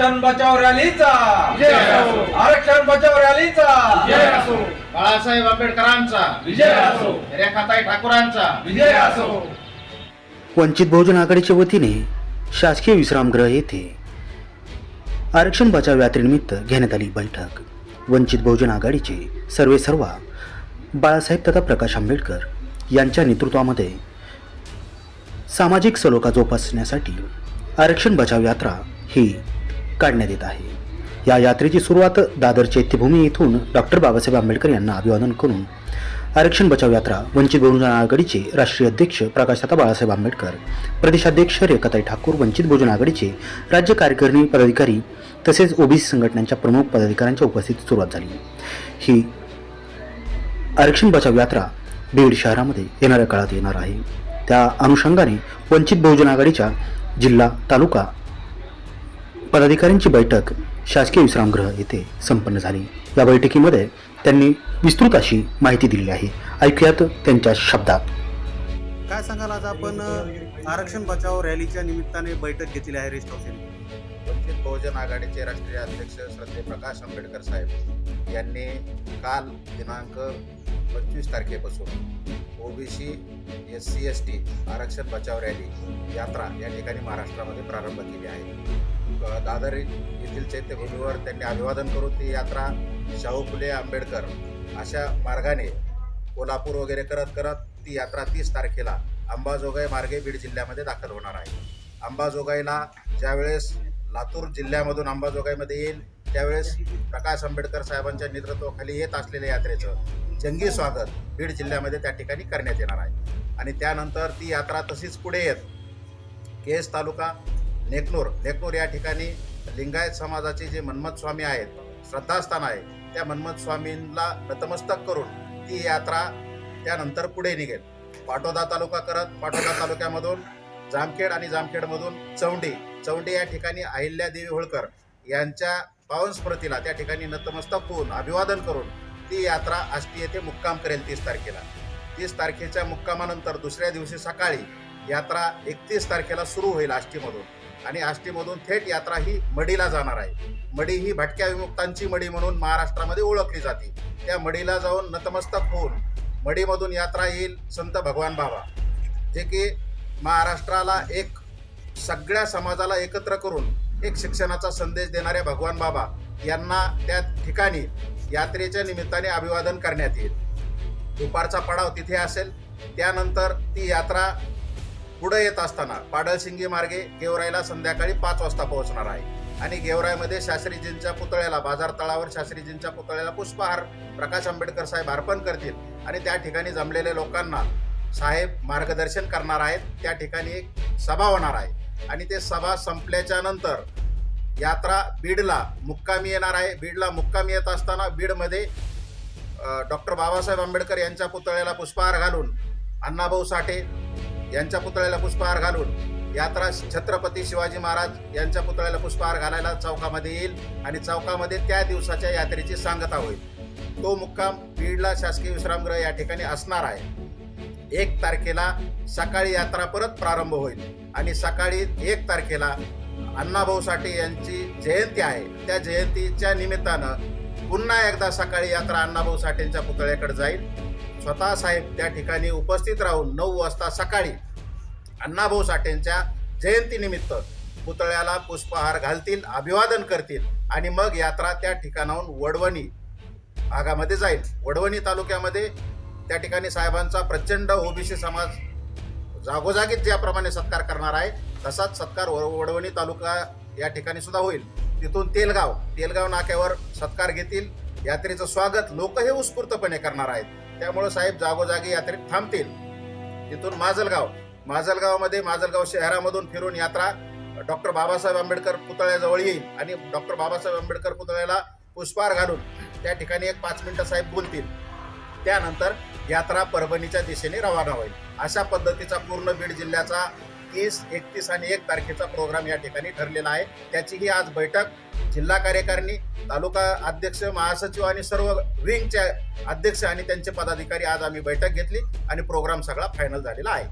आरक्षण बचाव रॅलीचा. विजय असो. आरक्षण बचाव रॅलीचा. विजय असो. बाळासाहेब आंबेडकरांचा. विजय असो. रेखाताई ठाकूरांचा. विजय असो. वंचित बहुजन आघाडीच्या वतीने शासकीय विश्रामगृह येथे आरक्षण बचाव यात्रेनिमित्त घेण्यात आली बैठक. वंचित बहुजन आघाडीचे सर्वे सर्वा बाळासाहेब तथा प्रकाश आंबेडकर यांच्या नेतृत्वामध्ये सामाजिक सलोखा जोपासण्यासाठी आरक्षण बचाव यात्रा ही काढण्यात येत आहे. या यात्रेची सुरुवात दादर चैत्यभूमी येथून डॉक्टर बाबासाहेब आंबेडकर यांना अभिवादन करून आरक्षण बचाव यात्रा वंचित बहुजन आघाडीचे राष्ट्रीय अध्यक्ष प्रकाशदाता बाळासाहेब आंबेडकर प्रदेशाध्यक्ष रेखाताई ठाकूर वंचित बहुजन आघाडीचे राज्य कार्यकारिणी पदाधिकारी तसेच ओबीसी संघटनांच्या प्रमुख पदाधिकाऱ्यांच्या उपस्थितीत सुरुवात झाली. ही आरक्षण बचाव यात्रा बीड शहरामध्ये येणाऱ्या काळात येणार आहे. त्या अनुषंगाने वंचित बहुजन आघाडीच्या जिल्हा तालुका पदाधिकाऱ्यांची बैठक शासकीय विश्रामगृह येथे संपन्न झाली. या बैठकीमध्ये त्यांनी विस्तृत अशी माहिती दिली आहे. ऐकूयात त्यांच्या शब्दात. काय सांगाल आज आपण आरक्षण बचाव रॅलीच्या निमित्ताने बैठक घेतली आहे रेस्ट हाऊस वंचित बहुजन आघाडीचे राष्ट्रीय अध्यक्ष श्रद्धे प्रकाश आंबेडकर साहेब यांनी काल दिनांक पंचवीस तारखेपासून OBC S C S T आरक्षण बचाव रॅली यात्रा या ठिकाणी महाराष्ट्रामध्ये प्रारंभ केली आहे. दादर येथील चैत्यभूमीवर त्यांनी अभिवादन करून ती यात्रा शाहू फुले आंबेडकर अशा मार्गाने कोल्हापूर वगैरे करत करत ती यात्रा तीस तारखेला अंबाजोगाई मार्गे बीड जिल्ह्यामध्ये दाखल होणार आहे. अंबाजोगाईला ज्यावेळेस लातूर जिल्ह्यामधून अंबाजोगाईमध्ये येईल त्यावेळेस प्रकाश आंबेडकर साहेबांच्या नेतृत्वाखाली येत असलेल्या यात्रेचं जंगी स्वागत बीड जिल्ह्यामध्ये त्या ठिकाणी करण्यात येणार आहे. आणि त्यानंतर ती यात्रा तशीच पुढे येत. केस तालुका नेकनूर नेकनूर या ठिकाणी लिंगायत समाजाचे जे मन्मथ स्वामी आहेत श्रद्धास्थान आहे त्या मन्मथ स्वामींना नतमस्तक करून ती यात्रा त्यानंतर पुढे निघेल. पाटोदा तालुका करत पाटोदा तालुक्यामधून जामखेड आणि जामखेडमधून चौंडी चौंडी या ठिकाणी अहिल्यादेवी होळकर यांच्या पावन स्मृतीला त्या ठिकाणी नतमस्तक होऊन अभिवादन करून ती यात्रा आष्टी येथे मुक्काम करेल तीस तारखेला. तीस तारखेच्या मुक्कामानंतर दुसऱ्या दिवशी सकाळी यात्रा एकतीस तारखेला सुरू होईल आष्टीमधून. आणि आष्टीमधून थेट यात्रा ही मडीला जाणार आहे. मडी ही भटक्या विमुक्तांची मडी म्हणून महाराष्ट्रामध्ये ओळखली जाते. त्या मडीला जाऊन नतमस्तक होऊन मडीमधून यात्रा येईल संत भगवान बाबा. जे की महाराष्ट्राला एक सगळ्या समाजाला एकत्र करून एक शिक्षणाचा संदेश देणाऱ्या भगवान बाबा यांना त्या ठिकाणी यात्रेच्या निमित्ताने अभिवादन करण्यात येईल. दुपारचा पडाव तिथे असेल. त्यानंतर ती यात्रा पुढे येत असताना पाडळसिंगी मार्गे गेवराईला संध्याकाळी पाच वाजता पोहोचणार आहे. आणि गेवराईमध्ये शास्त्रीजींच्या पुतळ्याला बाजार तळावर शास्त्रीजींच्या पुतळ्याला पुष्पहार प्रकाश आंबेडकर साहेब अर्पण करतील. आणि त्या ठिकाणी जमलेल्या लोकांना साहेब मार्गदर्शन करणार आहेत. त्या ठिकाणी एक सभा होणार आहे. आणि ते सभा संपल्याच्या नंतर यात्रा बीडला मुक्कामी येणार आहे. बीडला मुक्कामी येत असताना बीडमध्ये डॉक्टर बाबासाहेब आंबेडकर यांच्या पुतळ्याला पुष्पहार घालून अण्णाभाऊ साठे यांच्या पुतळ्याला पुष्पहार घालून यात्रा छत्रपती शिवाजी महाराज यांच्या पुतळ्याला पुष्पहार घालायला चौकामध्ये येईल आणि चौकामध्ये त्या दिवसाच्या यात्रेची सांगता होईल. तो मुक्काम बीडला शासकीय विश्रामगृह या ठिकाणी असणार आहे. एक तारखेला सकाळी यात्रा परत प्रारंभ होईल आणि सकाळी एक तारखेला अण्णाभाऊ साठे यांची जयंती आहे. त्या जयंतीच्या निमित्तानं पुन्हा एकदा सकाळी यात्रा अण्णाभाऊ साठेंच्या पुतळ्याकडे जाईल. स्वतः साहेब त्या ठिकाणी उपस्थित राहून नऊ वाजता सकाळी अण्णाभाऊ साठेंच्या जयंतीनिमित्त पुतळ्याला पुष्पहार घालतील अभिवादन करतील आणि मग यात्रा त्या ठिकाणाहून वडवणी भागामध्ये जाईल. वडवणी तालुक्यामध्ये त्या ठिकाणी साहेबांचा प्रचंड ओबीसी समाज जागोजागीच ज्याप्रमाणे सत्कार करणार आहे तसाच सत्कार व- वडवणी तालुका या ठिकाणी सुद्धा होईल. तिथून तेलगाव तेलगाव नाक्यावर सत्कार घेतील. यात्रेचं स्वागत लोक हे उत्स्फूर्तपणे करणार आहेत. त्यामुळं साहेब जागोजागी यात्रेत थांबतील. तिथून माजलगाव. माजलगावमध्ये माजलगाव शहरामधून फिरून यात्रा डॉक्टर बाबासाहेब आंबेडकर पुतळ्याजवळ येईल आणि डॉक्टर बाबासाहेब आंबेडकर पुतळ्याला पुष्पहार घालून त्या ठिकाणी एक पाच मिनिटं साहेब बोलतील. त्यानंतर यात्रा परभणीच्या दिशेने रवाना होईल. अशा पद्धतीचा पूर्ण बीड जिल्ह्याचा तीस एकतीस आणि एक तारखेचा प्रोग्राम या ठिकाणी ठरलेला आहे. त्याची ही आज बैठक जिल्हा कार्यकारिणी तालुका अध्यक्ष महासचिव आणि सर्व विंगचे अध्यक्ष आणि त्यांचे पदाधिकारी आज आम्ही बैठक घेतली आणि प्रोग्राम सगळा फायनल झालेला आहे.